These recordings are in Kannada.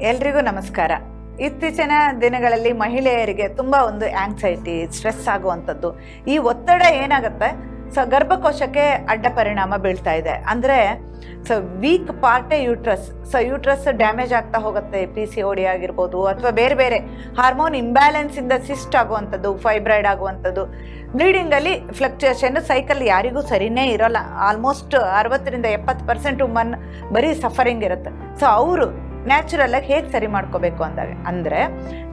ಎಲ್ರಿಗೂ ನಮಸ್ಕಾರ. ಇತ್ತೀಚಿನ ದಿನಗಳಲ್ಲಿ ಮಹಿಳೆಯರಿಗೆ ತುಂಬ ಒಂದು ಆಂಗ್ಸೈಟಿ ಸ್ಟ್ರೆಸ್ ಆಗುವಂಥದ್ದು. ಈ ಒತ್ತಡ ಏನಾಗುತ್ತೆ? ಸೊ, ಗರ್ಭಕೋಶಕ್ಕೆ ಅಡ್ಡ ಪರಿಣಾಮ ಬೀಳ್ತಾ ಇದೆ. ಅಂದರೆ, ಸೊ ವೀಕ್ ಪಾರ್ಟೇ ಯೂಟ್ರಸ್ ಸೊ ಯೂಟ್ರಸ್ ಡ್ಯಾಮೇಜ್ ಆಗ್ತಾ ಹೋಗುತ್ತೆ. ಪಿ ಸಿ ಓಡಿ ಆಗಿರ್ಬೋದು ಅಥವಾ ಬೇರೆ ಬೇರೆ ಹಾರ್ಮೋನ್ ಇಂಬ್ಯಾಲೆನ್ಸಿಂದ ಸಿಸ್ಟ್ ಆಗುವಂಥದ್ದು ಫೈಬ್ರಾಯ್ಡ್ ಆಗುವಂಥದ್ದು. ಬ್ಲೀಡಿಂಗಲ್ಲಿ ಫ್ಲಕ್ಚುಯೇಷನ್ ಸೈಕಲ್ ಯಾರಿಗೂ ಸರಿನೇ ಇರೋಲ್ಲ. ಆಲ್ಮೋಸ್ಟ್ ಅರವತ್ತರಿಂದ ಎಪ್ಪತ್ತು ಪರ್ಸೆಂಟ್ ಉಮನ್ ಬರೀ ಸಫರಿಂಗ್ ಇರುತ್ತೆ. ಸೊ ಅವರು ನ್ಯಾಚುರಲ್ ಆಗಿ ಹೇಗೆ ಸರಿ ಮಾಡ್ಕೋಬೇಕು ಅಂದಾಗ, ಅಂದರೆ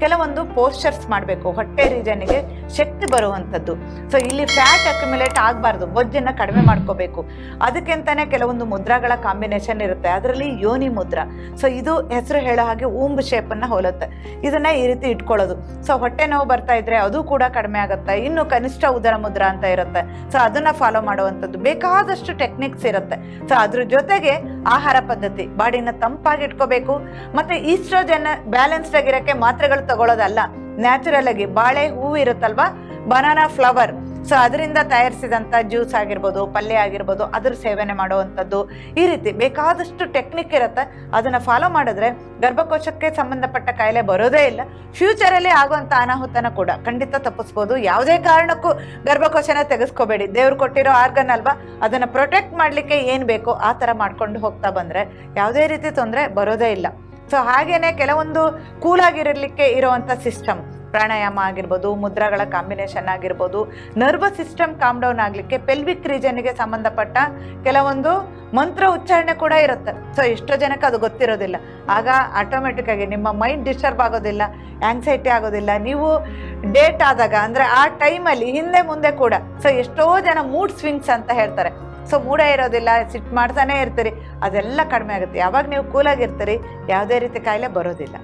ಕೆಲವೊಂದು ಪೋಸ್ಚರ್ಸ್ ಮಾಡಬೇಕು, ಹೊಟ್ಟೆ ರೀಜನ್ಗೆ ಶಕ್ತಿ ಬರುವಂಥದ್ದು. ಸೊ ಇಲ್ಲಿ ಫ್ಯಾಟ್ ಅಕ್ಯುಮುಲೇಟ್ ಆಗಬಾರ್ದು ಬೊಜ್ಜನ್ನು ಕಡಿಮೆ ಮಾಡ್ಕೋಬೇಕು. ಅದಕ್ಕೆಂತಾನೆ ಕೆಲವೊಂದು ಮುದ್ರಾಗಳ ಕಾಂಬಿನೇಷನ್ ಇರುತ್ತೆ, ಅದರಲ್ಲಿ ಯೋನಿ ಮುದ್ರ. ಸೊ ಇದು ಹೆಸರು ಹೇಳೋ ಹಾಗೆ ಊಂಬ್ ಶೇಪನ್ನು ಹೋಲುತ್ತೆ. ಇದನ್ನು ಈ ರೀತಿ ಇಟ್ಕೊಳ್ಳೋದು. ಸೊ ಹೊಟ್ಟೆ ನೋವು ಬರ್ತಾ ಇದ್ರೆ ಅದು ಕೂಡ ಕಡಿಮೆ ಆಗುತ್ತೆ, ಇನ್ನು ಕನಿಷ್ಠ ಉದರ ಮುದ್ರ ಅಂತ ಇರುತ್ತೆ. ಸೊ ಅದನ್ನು ಫಾಲೋ ಮಾಡುವಂಥದ್ದು. ಬೇಕಾದಷ್ಟು ಟೆಕ್ನಿಕ್ಸ್ ಇರುತ್ತೆ. ಸೊ ಅದ್ರ ಜೊತೆಗೆ ಆಹಾರ ಪದ್ಧತಿ. ಬಾಡಿನ ತಂಪಾಗಿ ಇಟ್ಕೋಬೇಕು ಮತ್ತೆ ಈಸ್ಟ್ರೋಜನ್ ಬ್ಯಾಲೆನ್ಸ್ಡ್ ಆಗಿರೋಕ್ಕೆ ಮಾತ್ರೆಗಳು ತಗೊಳ್ಳೋದಲ್ಲ. ನ್ಯಾಚುರಲ್ ಆಗಿ ಬಾಳೆ ಹೂವು ಇರುತ್ತಲ್ವಾ? Banana flower. ಸೊ ಅದರಿಂದ ತಯಾರಿಸಿದಂಥ ಜ್ಯೂಸ್ ಆಗಿರ್ಬೋದು, ಪಲ್ಯ ಆಗಿರ್ಬೋದು, ಅದ್ರ ಸೇವನೆ ಮಾಡುವಂಥದ್ದು ಈ ರೀತಿ ಬೇಕಾದಷ್ಟು ಟೆಕ್ನಿಕ್ ಇರುತ್ತೆ. ಅದನ್ನು ಫಾಲೋ ಮಾಡಿದ್ರೆ ಗರ್ಭಕೋಶಕ್ಕೆ ಸಂಬಂಧಪಟ್ಟ ಕಾಯಿಲೆ ಬರೋದೇ ಇಲ್ಲ. ಫ್ಯೂಚರಲ್ಲಿ ಆಗುವಂಥ ಅನಾಹುತನ ಕೂಡ ಖಂಡಿತ ತಪ್ಪಿಸ್ಬೋದು. ಯಾವುದೇ ಕಾರಣಕ್ಕೂ ಗರ್ಭಕೋಶನ ತೆಗೆಸ್ಕೋಬೇಡಿ. ದೇವ್ರು ಕೊಟ್ಟಿರೋ ಆರ್ಗನ್ ಅಲ್ವಾ, ಅದನ್ನು ಪ್ರೊಟೆಕ್ಟ್ ಮಾಡಲಿಕ್ಕೆ ಏನು ಬೇಕೋ ಆ ಥರ ಮಾಡ್ಕೊಂಡು ಹೋಗ್ತಾ ಬಂದರೆ ಯಾವುದೇ ರೀತಿ ತೊಂದರೆ ಬರೋದೇ ಇಲ್ಲ. ಸೊ ಹಾಗೇನೆ ಕೆಲವೊಂದು ಕೂಲಾಗಿರಲಿಕ್ಕೆ ಇರುವಂಥ ಸಿಸ್ಟಮ್ ಪ್ರಾಣಾಯಾಮ ಆಗಿರ್ಬೋದು, ಮುದ್ರಾಗಳ ಕಾಂಬಿನೇಷನ್ ಆಗಿರ್ಬೋದು ನರ್ವಸ್ ಸಿಸ್ಟಮ್ ಕಾಮ್ ಡೌನ್ ಆಗಲಿಕ್ಕೆ ಪೆಲ್ವಿಕ್ ರೀಜನ್ಗೆ ಸಂಬಂಧಪಟ್ಟ ಕೆಲವೊಂದು ಮಂತ್ರ ಉಚ್ಚಾರಣೆ ಕೂಡ ಇರುತ್ತೆ. ಸೊ ಎಷ್ಟೋ ಜನಕ್ಕೆ ಅದು ಗೊತ್ತಿರೋದಿಲ್ಲ. ಆಗ ಆಟೋಮೆಟಿಕ್ ಆಗಿ ನಿಮ್ಮ ಮೈಂಡ್ ಡಿಸ್ಟರ್ಬ್ ಆಗೋದಿಲ್ಲ ಆಂಗ್ಸೈಟಿ ಆಗೋದಿಲ್ಲ. ನೀವು ಡೇಟ್ ಆದಾಗ, ಅಂದರೆ ಆ ಟೈಮಲ್ಲಿ ಹಿಂದೆ ಮುಂದೆ ಕೂಡ ಸೊ ಎಷ್ಟೋ ಜನ ಮೂಡ್ ಸ್ವಿಂಗ್ಸ್ ಅಂತ ಹೇಳ್ತಾರೆ. ಸೊ ಮೂಡೇ ಇರೋದಿಲ್ಲ ಸಿಟ್ ಮಾಡ್ತಾನೆ ಇರ್ತೀರಿ. ಅದೆಲ್ಲ ಕಡಿಮೆ ಆಗುತ್ತೆ. ಯಾವಾಗ ನೀವು ಕೂಲಾಗಿರ್ತೀರಿ ಯಾವುದೇ ರೀತಿ ಕಾಯಿಲೆ ಬರೋದಿಲ್ಲ.